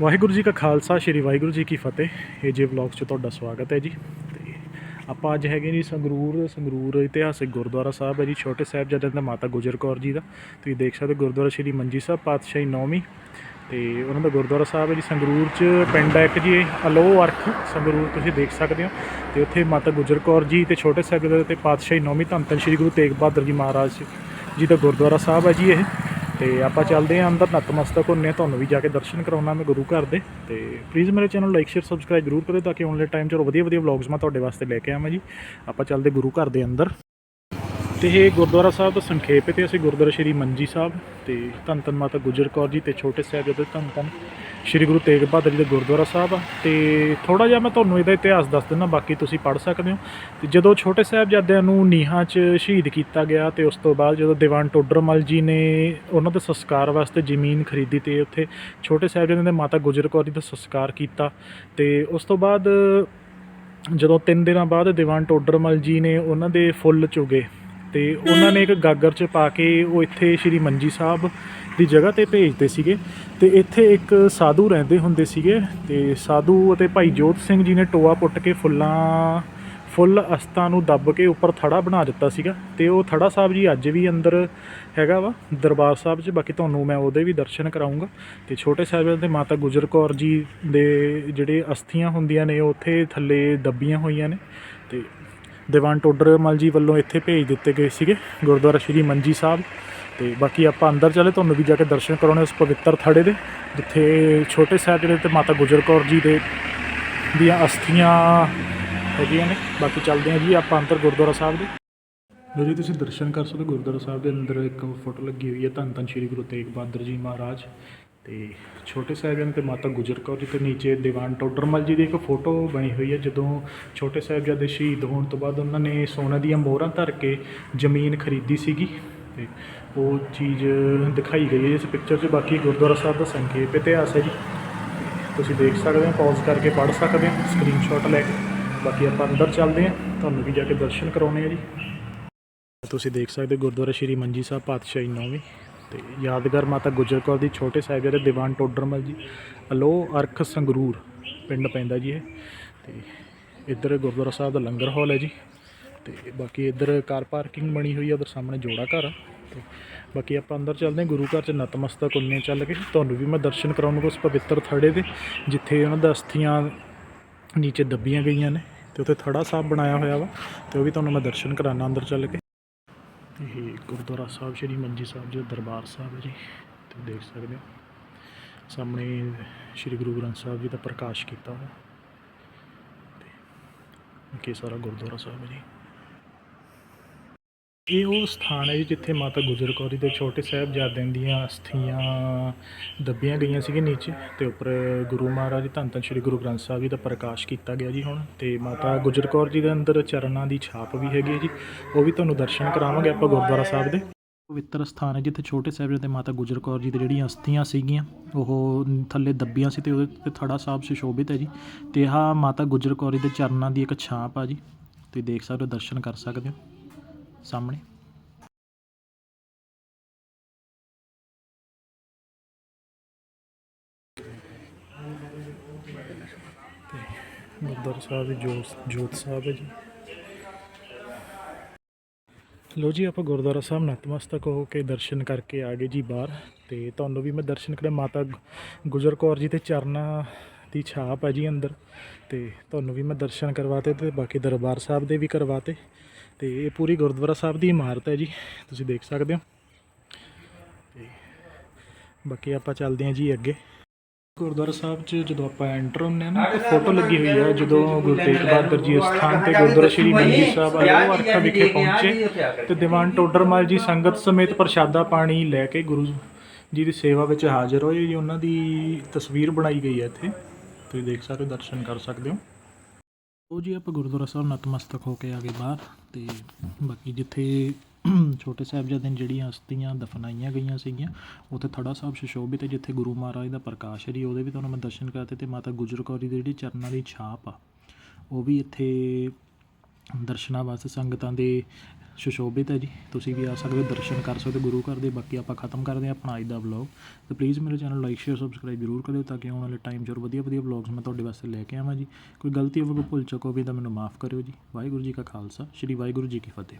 ਵਾਹਿਗੁਰੂ ਜੀ ਕਾ ਖਾਲਸਾ, ਸ੍ਰੀ ਵਾਹਿਗੁਰੂ ਜੀ ਕੀ ਫਤਿਹ। ਇਹ ਜੇ ਵਲੌਗ 'ਚ ਤੁਹਾਡਾ ਸਵਾਗਤ ਹੈ ਜੀ। ਤੇ ਆਪਾਂ ਅੱਜ ਹੈਗੇ ਜੀ ਸੰਗਰੂਰ ਸੰਗਰੂਰ ਇਤਿਹਾਸਿਕ ਗੁਰਦੁਆਰਾ ਸਾਹਿਬ ਹੈ ਜੀ, ਛੋਟੇ ਸਾਹਿਬਜ਼ਾਦਿਆਂ ਦਾ ਮਾਤਾ ਗੁਜਰ ਕੌਰ ਜੀ ਦਾ। ਤੁਸੀਂ ਦੇਖ ਸਕਦੇ ਹੋ ਗੁਰਦੁਆਰਾ ਸ੍ਰੀ ਮੰਜੀ ਸਾਹਿਬ, ਪਾਤਸ਼ਾਹੀ ਨੌਵੀਂ। ਤੇ ਉਹਨਾਂ ਦਾ ਗੁਰਦੁਆਰਾ ਸਾਹਿਬ ਹੈ ਜੀ, ਸੰਗਰੂਰ 'ਚ ਪਿੰਡ ਹੈ ਇੱਕ ਜੀ ਅਲੋ ਅਰਖ। ਸੰਗਰੂਰ ਤੁਸੀਂ ਦੇਖ ਸਕਦੇ ਹੋ। ਤੇ ਉੱਥੇ ਮਾਤਾ ਗੁਜਰ ਕੌਰ ਜੀ ਤੇ ਛੋਟੇ ਸਾਹਿਬਜ਼ਾਦੇ ਤੇ ਪਾਤਸ਼ਾਹੀ ਨੌਵੀਂ ਧੰਨ ਧੰਨ ਸ੍ਰੀ ਗੁਰੂ ਤੇਗ ਬਹਾਦਰ ਜੀ ਮਹਾਰਾਜ ਜੀ ਦਾ ਗੁਰਦੁਆਰਾ ਸਾਹਿਬ ਹੈ ਜੀ ਇਹ। ਤੇ ਆਪਾਂ ਚੱਲਦੇ ਹਾਂ ਅੰਦਰ, ਨਤਮਸਤਕ ਹੁੰਨੇ ਆ ਤੁਹਾਨੂੰ ਵੀ ਜਾ ਕੇ ਦਰਸ਼ਨ ਕਰਾਉਣਾ ਮੈਂ ਗੁਰੂ ਘਰ ਦੇ। ਤੇ ਪਲੀਜ਼ ਮੇਰੇ ਚੈਨਲ ਲਾਈਕ ਸ਼ੇਅਰ ਸਬਸਕ੍ਰਾਈਬ ਜ਼ਰੂਰ ਕਰਿਓ। ਤਾਂ ਕਿ ਆਉਣ ਵਾਲੇ ਟਾਈਮ 'ਚ ਹੋਰ ਵਧੀਆ ਵਧੀਆ ਵਲੌਗਸ ਮੈਂ ਤੁਹਾਡੇ ਵਾਸਤੇ ਲੈ ਕੇ ਆਵਾਂ ਜੀ। ਆਪਾਂ ਚੱਲਦੇ ਗੁਰੂ ਘਰ ਦੇ ਅੰਦਰ। ਤੇ ਇਹ ਗੁਰਦੁਆਰਾ ਸਾਹਿਬ ਦਾ ਸੰਖੇਪ ਹੈ ਤੇ ਅਸੀਂ ਗੁਰਦੁਆਰਾ ਸ਼੍ਰੀ ਮੰਜੀ ਸਾਹਿਬ ਤੇ ਧੰਨ ਧੰਨ ਮਾਤਾ ਗੁਜਰ ਕੌਰ ਜੀ ਤੇ ਛੋਟੇ ਸਾਹਿਬਜ਼ਾਦੇ ਧੰਨ ਧੰਨ ਸ਼੍ਰੀ ਗੁਰੂ ਤੇਗ ਬਹਾਦਰ ਜੀ ਦਾ ਗੁਰਦੁਆਰਾ ਸਾਹਿਬ ਆ। ਤੇ ਥੋੜਾ ਜਿਹਾ ਮੈਂ ਤੁਹਾਨੂੰ ਇਹਦਾ ਇਤਿਹਾਸ ਦੱਸ ਦਿੰਦਾ, ਬਾਕੀ ਤੁਸੀਂ ਪੜ੍ਹ ਸਕਦੇ ਹੋ। ਤੇ ਜਦੋਂ ਛੋਟੇ ਸਾਹਿਬਜ਼ਾਦਿਆਂ ਨੂੰ ਨੀਹਾਂ 'ਚ ਸ਼ਹੀਦ ਕੀਤਾ ਗਿਆ ਤੇ ਉਸ ਤੋਂ ਬਾਅਦ ਜਦੋਂ ਦੀਵਾਨ ਟੋਡਰਮਲ ਜੀ ਨੇ ਉਹਨਾਂ ਦੇ ਸੰਸਕਾਰ ਵਾਸਤੇ ਜ਼ਮੀਨ ਖਰੀਦੀ ਤੇ ਉੱਥੇ ਛੋਟੇ ਸਾਹਿਬਜ਼ਾਦਿਆਂ ਦੇ ਮਾਤਾ ਗੁਜਰ ਕੌਰ ਜੀ ਦਾ ਸੰਸਕਾਰ ਕੀਤਾ ਤੇ ਉਸ ਤੋਂ ਬਾਅਦ ਜਦੋਂ ਤਿੰਨ ਦਿਨਾਂ ਬਾਅਦ ਦੀਵਾਨ ਟੋਡਰਮਲ ਜੀ ਨੇ ਉਹਨਾਂ ਦੇ ਫੁੱਲ ਚੁਗੇ ਤੇ ਉਹਨਾਂ ਨੇ ਇੱਕ ਗਾਗਰ 'ਚ ਪਾ ਕੇ ਉਹ ਇੱਥੇ ਸ਼੍ਰੀ ਮੰਜੀ ਸਾਹਿਬ ਦੀ ਜਗ੍ਹਾ ਤੇ ਭੇਜਦੇ ਸੀਗੇ। ਤੇ ਇੱਥੇ ਇੱਕ ਸਾਧੂ ਰਹਿੰਦੇ ਹੁੰਦੇ ਸੀਗੇ ਤੇ ਸਾਧੂ ਅਤੇ ਭਾਈ ਜੋਤ ਸਿੰਘ ਜੀ ਨੇ ਟੋਆ ਪੁੱਟ ਕੇ ਫੁੱਲਾਂ, ਫੁੱਲ ਅਸਤਾਂ ਨੂੰ ਦੱਬ ਕੇ ਉੱਪਰ ਥੜਾ ਬਣਾ ਦਿੱਤਾ ਸੀਗਾ। ਤੇ ਉਹ ਥੜਾ ਸਾਹਿਬ ਜੀ ਅੱਜ ਵੀ ਅੰਦਰ ਹੈਗਾ ਵਾ, ਦਰਬਾਰ ਸਾਹਿਬ 'ਚ। ਬਾਕੀ ਤੁਹਾਨੂੰ ਮੈਂ ਉਹਦੇ ਵੀ ਦਰਸ਼ਨ ਕਰਾਉਂਗਾ ਤੇ ਛੋਟੇ ਸਾਹਿਬ ਦੇ ਮਾਤਾ ਗੁਜਰ ਕੌਰ ਜੀ ਦੇ ਜਿਹੜੇ ਅਸਥੀਆਂ ਹੁੰਦੀਆਂ ਨੇ, ਉਹ ਉੱਥੇ ਥੱਲੇ ਦੱਬੀਆਂ ਹੋਈਆਂ ਨੇ। ਤੇ ਦੀਵਾਨ ਟੋਡਰਮਲ ਜੀ ਵੱਲੋਂ ਇੱਥੇ ਭੇਜ ਦਿੱਤੇ ਗਏ ਸੀਗੇ, ਗੁਰਦੁਆਰਾ ਸ਼੍ਰੀ ਮੰਜੀ ਸਾਹਿਬ। ਤੇ ਬਾਕੀ ਆਪਾਂ ਅੰਦਰ ਚਲੇ, ਤੁਹਾਨੂੰ ਵੀ ਜਾ ਕੇ ਦਰਸ਼ਨ ਕਰਾਉਣੇ ਉਸ ਪਵਿੱਤਰ ਥੜੇ ਦੇ, ਜਿੱਥੇ ਛੋਟੇ ਸਾਹਿਬਜ਼ਾਦੇ ਤੇ ਮਾਤਾ ਗੁਜਰ ਕੌਰ ਜੀ ਦੇ ਦੀਆਂ ਅਸਥੀਆਂ ਹੈਗੀਆਂ ਨੇ। ਬਾਕੀ ਚੱਲਦੇ ਹਾਂ ਜੀ ਆਪਾਂ ਅੰਦਰ ਗੁਰਦੁਆਰਾ ਸਾਹਿਬ ਦੇ। ਲੋ ਜੀ, ਤੁਸੀਂ ਦਰਸ਼ਨ ਕਰ ਸਕਦੇ ਹੋ। ਗੁਰਦੁਆਰਾ ਸਾਹਿਬ ਦੇ ਅੰਦਰ ਇੱਕ ਫੋਟੋ ਲੱਗੀ ਹੋਈ ਹੈ ਧੰਨ ਧੰਨ ਸ਼੍ਰੀ ਗੁਰੂ ਤੇਗ ਬਹਾਦਰ ਜੀ ਮਹਾਰਾਜ। ਤੇ ਛੋਟੇ ਸਾਹਿਬਜ਼ਾਦੇ ਤੇ ਮਾਤਾ ਗੁਜਰ ਕੌਰ ਜੀ ਤੇ ਨੀਚੇ ਦੀਵਾਨ ਟੋਡਰਮਲ ਜੀ ਦੀ ਇੱਕ ਫੋਟੋ ਬਣੀ ਹੋਈ ਹੈ, ਜਦੋਂ ਛੋਟੇ ਸਾਹਿਬਜ਼ਾਦੇ ਸ਼ਹੀਦ ਹੋਣ ਤੋਂ ਬਾਅਦ ਉਹਨਾਂ ਨੇ ਸੋਨਾ ਦੀਆਂ ਮੋਹਰਾਂ ਧਰ ਕੇ ਜ਼ਮੀਨ ਖਰੀਦੀ ਸੀਗੀ ਤੇ ਉਹ ਚੀਜ਼ ਦਿਖਾਈ ਗਈ ਹੈ ਇਸ ਪਿਕਚਰ 'ਚ। ਬਾਕੀ ਗੁਰਦੁਆਰਾ ਸਾਹਿਬ ਦਾ ਸੰਖੇਪ ਇਤਿਹਾਸ ਹੈ ਜੀ। ਤੁਸੀਂ ਦੇਖ ਸਕਦੇ ਹੋ ਪੌਜ਼ ਕਰਕੇ ਪੜ੍ਹ ਸਕਦੇ ਹੋ ਸਕਰੀਨਸ਼ਾਟ ਲੈ ਕੇ। ਬਾਕੀ ਆਪਾਂ ਅੰਦਰ ਚੱਲਦੇ ਹਾਂ, ਤੁਹਾਨੂੰ ਵੀ ਜਾ ਕੇ ਦਰਸ਼ਨ ਕਰਾਉਣੇ ਆ ਜੀ। ਤੁਸੀਂ ਦੇਖ ਸਕਦੇ ਹੋ ਗੁਰਦੁਆਰਾ ਸ਼੍ਰੀ ਮੰਜੀ ਸਾਹਿਬ ਪਾਤਸ਼ਾਹੀ ਨੌਵੀਂ। ਤੇ ਯਾਦਗਾਰ ਮਾਤਾ ਗੁਜਰ ਕੌਰ ਦੀ ਛੋਟੇ ਸਾਹਿਬਜ਼ਾਦੇ ਦੀਵਾਨ ਟੋਡਰਮਲ ਜੀ ਅਲੋ ਅਰਖ ਸੰਗਰੂਰ ਪਿੰਡ ਪੈਂਦਾ ਜੀ ਇਹ। ਤੇ ਇੱਧਰ ਗੁਰਦੁਆਰਾ ਸਾਹਿਬ ਦਾ ਲੰਗਰ ਹਾਲ ਹੈ ਜੀ। ਤੇ ਬਾਕੀ ਇੱਧਰ ਕਾਰ ਪਾਰਕਿੰਗ ਬਣੀ ਹੋਈ ਹੈ ਉਧਰ ਸਾਹਮਣੇ ਜੋੜਾ ਘਰ ਆ। ਤੇ ਬਾਕੀ ਆਪਾਂ ਅੰਦਰ ਚੱਲਦੇ ਹਾਂ, ਗੁਰੂ ਘਰ ਚ ਨਤਮਸਤਕ ਹੁੰਨੇ ਚੱਲ ਕੇ। ਤੁਹਾਨੂੰ ਵੀ ਮੈਂ ਦਰਸ਼ਨ ਕਰਾਉਣਗਾ ਉਸ ਪਵਿੱਤਰ ਥੜੇ ਦੇ, ਜਿੱਥੇ ਉਹਨਾਂ ਦਾ ਅਸਥੀਆਂ ਨੀਚੇ ਦੱਬੀਆਂ ਗਈਆਂ ਨੇ। ਤੇ ਉੱਥੇ ਥੜਾ ਸਾਹਿਬ ਬਣਾਇਆ ਹੋਇਆ ਵਾ, ਤੇ ਉਹ ਵੀ ਤੁਹਾਨੂੰ ਮੈਂ ਦਰਸ਼ਨ ਕਰਾਉਣਾ ਅੰਦਰ ਚੱਲ ਕੇ। ਇਹ ਗੁਰਦੁਆਰਾ ਸਾਹਿਬ ਸ਼੍ਰੀ ਮੰਜੀ ਸਾਹਿਬ ਜੀ ਦਰਬਾਰ ਸਾਹਿਬ ਹੈ ਜੀ, ਤੁਸੀਂ ਦੇਖ ਸਕਦੇ ਹੋ। ਸਾਹਮਣੇ ਸ਼੍ਰੀ ਗੁਰੂ ਗ੍ਰੰਥ ਸਾਹਿਬ ਜੀ ਦਾ ਪ੍ਰਕਾਸ਼ ਕੀਤਾ ਹੋਇਆ। ਤੇ ਕੀ ਸਾਰਾ ਗੁਰਦੁਆਰਾ ਸਾਹਿਬ ਹੈ ਜੀ। ਇਹ ਉਹ ਸਥਾਨ ਹੈ ਜੀ ਜਿੱਥੇ ਮਾਤਾ ਗੁਜਰ ਕੌਰ ਜੀ ਦੇ ਛੋਟੇ ਸਾਹਿਬਜ਼ਾਦਿਆਂ ਦੀਆਂ ਅਸਥੀਆਂ ਦੱਬੀਆਂ ਗਈਆਂ ਸੀਗੀਆਂ ਨੀਚੇ ਤੇ ਉੱਪਰ ਗੁਰੂ ਮਹਾਰਾਜ ਧੰਨ ਧੰਨ ਸ਼੍ਰੀ ਗੁਰੂ ਗ੍ਰੰਥ ਸਾਹਿਬ ਜੀ ਦਾ ਪ੍ਰਕਾਸ਼ ਕੀਤਾ ਗਿਆ ਜੀ ਹੁਣ ਤੇ ਮਾਤਾ ਗੁਜਰ ਕੌਰ ਜੀ ਦੇ ਅੰਦਰ ਚਰਨਾਂ ਦੀ ਛਾਪ ਵੀ ਹੈਗੀ ਹੈ ਜੀ, ਉਹ ਵੀ ਤੁਹਾਨੂੰ ਦਰਸ਼ਨ ਕਰਾਵਾਂਗੇ ਆਪਾਂ ਗੁਰਦੁਆਰਾ ਸਾਹਿਬ ਦੇ। ਪਵਿੱਤਰ ਸਥਾਨ ਹੈ ਜਿੱਥੇ ਛੋਟੇ ਸਾਹਿਬਜ਼ਾਦੇ ਮਾਤਾ ਗੁਜਰ ਕੌਰ ਜੀ ਦੇ ਜਿਹੜੀਆਂ ਅਸਥੀਆਂ ਸੀਗੀਆਂ, ਉਹ ਥੱਲੇ ਦੱਬੀਆਂ ਸੀ ਤੇ ਉਹਦੇ ਤੇ ਥੜਾ ਸਾਹਿਬ ਸੁਸ਼ੋਭਿਤ ਹੈ ਜੀ ਤੇ ਆਹ ਮਾਤਾ ਗੁਜਰ ਕੌਰ ਜੀ ਦੇ ਚਰਨਾਂ ਦੀ ਇੱਕ ਛਾਪ ਆ ਜੀ, ਤੁਸੀਂ ਦੇਖ ਸਕਦੇ ਹੋ, ਦਰਸ਼ਨ ਕਰ ਸਕਦੇ ਹੋ। ਸਾਹਮਣੇ। ਗੁਰਦੁਆਰਾ ਸਾਹਿਬ ਦੀ ਜੋਤ ਜੋਤ ਸਾਹਿਬ ਹੈ ਜੀ। ਲੋ ਜੀ, ਆਪਾਂ ਗੁਰਦੁਆਰਾ ਸਾਹਿਬ ਨਤਮਸਤਕ ਹੋ ਕੇ ਦਰਸ਼ਨ ਕਰਕੇ ਆ ਗਏ ਜੀ ਬਾਹਰ ਤੇ ਤੁਹਾਨੂੰ ਵੀ ਮੈਂ ਦਰਸ਼ਨ ਕਰਾਂ। ਮਾਤਾ ਗੁਜਰ ਕੌਰ ਜੀ ਦੇ ਚਰਨਾਂ ਦੀ ਛਾਪ ਹੈ ਜੀ ਅੰਦਰ ਤੇ ਤੁਹਾਨੂੰ ਵੀ ਮੈਂ ਦਰਸ਼ਨ ਕਰਵਾਤੇ ਤੇ ਬਾਕੀ ਦਰਬਾਰ ਸਾਹਿਬ ਦੇ ਵੀ ਕਰਵਾਤੇ। ਤੇ ਇਹ ਪੂਰੀ ਗੁਰਦੁਆਰਾ ਸਾਹਿਬ ਦੀ ਇਮਾਰਤ ਹੈ ਜੀ, ਤੁਸੀਂ ਦੇਖ ਸਕਦੇ ਹੋ। ਤੇ ਬਾਕੀ ਆਪਾਂ ਚੱਲਦੇ ਹਾਂ ਜੀ ਅੱਗੇ। ਗੁਰਦੁਆਰਾ ਸਾਹਿਬ 'ਚ ਜਦੋਂ ਆਪਾਂ ਐਂਟਰ ਹੁੰਦੇ ਹਾਂ ਨਾ, ਇੱਕ ਫੋਟੋ ਲੱਗੀ ਹੋਈ ਹੈ ਜਦੋਂ ਗੁਰੂ ਤੇਗ ਬਹਾਦਰ ਜੀ ਅਸਥਾਨ ਤੇ ਗੁਰਦੁਆਰਾ ਸ਼੍ਰੀ ਮੰਜੀ ਸਾਹਿਬ ਅਲੋਹ ਅਰਖਾ ਵਿਖੇ ਪਹੁੰਚੇ ਤੇ ਦੀਵਾਨ ਟੋਡਰਮਲ ਜੀ ਸੰਗਤ ਸਮੇਤ ਪ੍ਰਸ਼ਾਦਾ ਪਾਣੀ ਲੈ ਕੇ ਗੁਰੂ ਜੀ ਦੀ ਸੇਵਾ ਵਿੱਚ ਹਾਜ਼ਰ ਹੋਏ। ਜੀ ਉਹਨਾਂ ਦੀ ਤਸਵੀਰ ਬਣਾਈ ਗਈ ਹੈ ਇੱਥੇ। ਤੁਸੀਂ ਦੇਖ ਸਕਦੇ ਹੋ, ਦਰਸ਼ਨ ਕਰ ਸਕਦੇ ਹੋ। ਉਹ ਜੀ ਆਪਾਂ ਗੁਰਦੁਆਰਾ ਸਾਹਿਬ ਨਤਮਸਤਕ ਹੋ ਕੇ ਆ ਗਏ ਬਾਹਰ ਅਤੇ ਬਾਕੀ ਜਿੱਥੇ ਛੋਟੇ ਸਾਹਿਬਜ਼ਾਦੇ ਨੇ ਜਿਹੜੀਆਂ ਅਸਥੀਆਂ ਦਫਨਾਈਆਂ ਗਈਆਂ ਸੀਗੀਆਂ, ਉੱਥੇ ਥੜਾ ਸਾਹਿਬ ਸੁਸ਼ੋਭਿਤ ਹੈ, ਜਿੱਥੇ ਗੁਰੂ ਮਹਾਰਾਜ ਦਾ ਪ੍ਰਕਾਸ਼ ਹੈ ਜੀ, ਉਹਦੇ ਵੀ ਤੁਹਾਨੂੰ ਮੈਂ ਦਰਸ਼ਨ ਕਰਾਤੇ ਅਤੇ ਮਾਤਾ ਗੁਜਰ ਕੌਰ ਜੀ ਦੀ ਜਿਹੜੀ ਚਰਨਾਂ ਦੀ ਛਾਪ ਆ, ਉਹ ਵੀ ਇੱਥੇ ਦਰਸ਼ਨਾਂ ਵਾਸਤੇ ਸੰਗਤਾਂ ਦੇ ਸੁਸ਼ੋਭਿਤ ਹੈ ਜੀ। ਤੁਸੀਂ ਵੀ ਆ ਸਕਦੇ ਹੋ, ਦਰਸ਼ਨ ਕਰ ਸਕਦੇ ਹੋ, ਗੁਰੂ ਘਰ ਦੇ। ਬਾਕੀ ਆਪਾਂ ਖਤਮ ਕਰਦੇ ਹਾਂ ਆਪਣਾ ਅੱਜ ਦਾ ਵਲੌਗ ਤੇ ਪਲੀਜ਼ ਮੇਰੇ ਚੈਨਲ ਲਾਈਕ ਸ਼ੇਅਰ ਸਬਸਕ੍ਰਾਈਬ ਜ਼ਰੂਰ ਕਰਿਓ ਤਾਂ ਕਿ ਆਉਣ ਵਾਲੇ ਟਾਈਮ 'ਚ ਵਧੀਆ ਵਧੀਆ ਵਲੌਗਸ ਮੈਂ ਤੁਹਾਡੇ ਵਾਸਤੇ ਲੈ ਕੇ ਆਵਾਂ ਜੀ। ਕੋਈ ਗਲਤੀ ਹੋਵੇ, ਕੋਈ ਭੁੱਲ ਚੁੱਕ ਹੋਵੇ ਤਾਂ ਮੈਨੂੰ ਮਾਫ ਕਰਿਓ ਜੀ। ਵਾਹਿਗੁਰੂ ਜੀ ਕਾ ਖਾਲਸਾ, ਸ਼੍ਰੀ ਵਾਹਿਗੁਰੂ ਜੀ ਕੀ ਫਤਿਹ।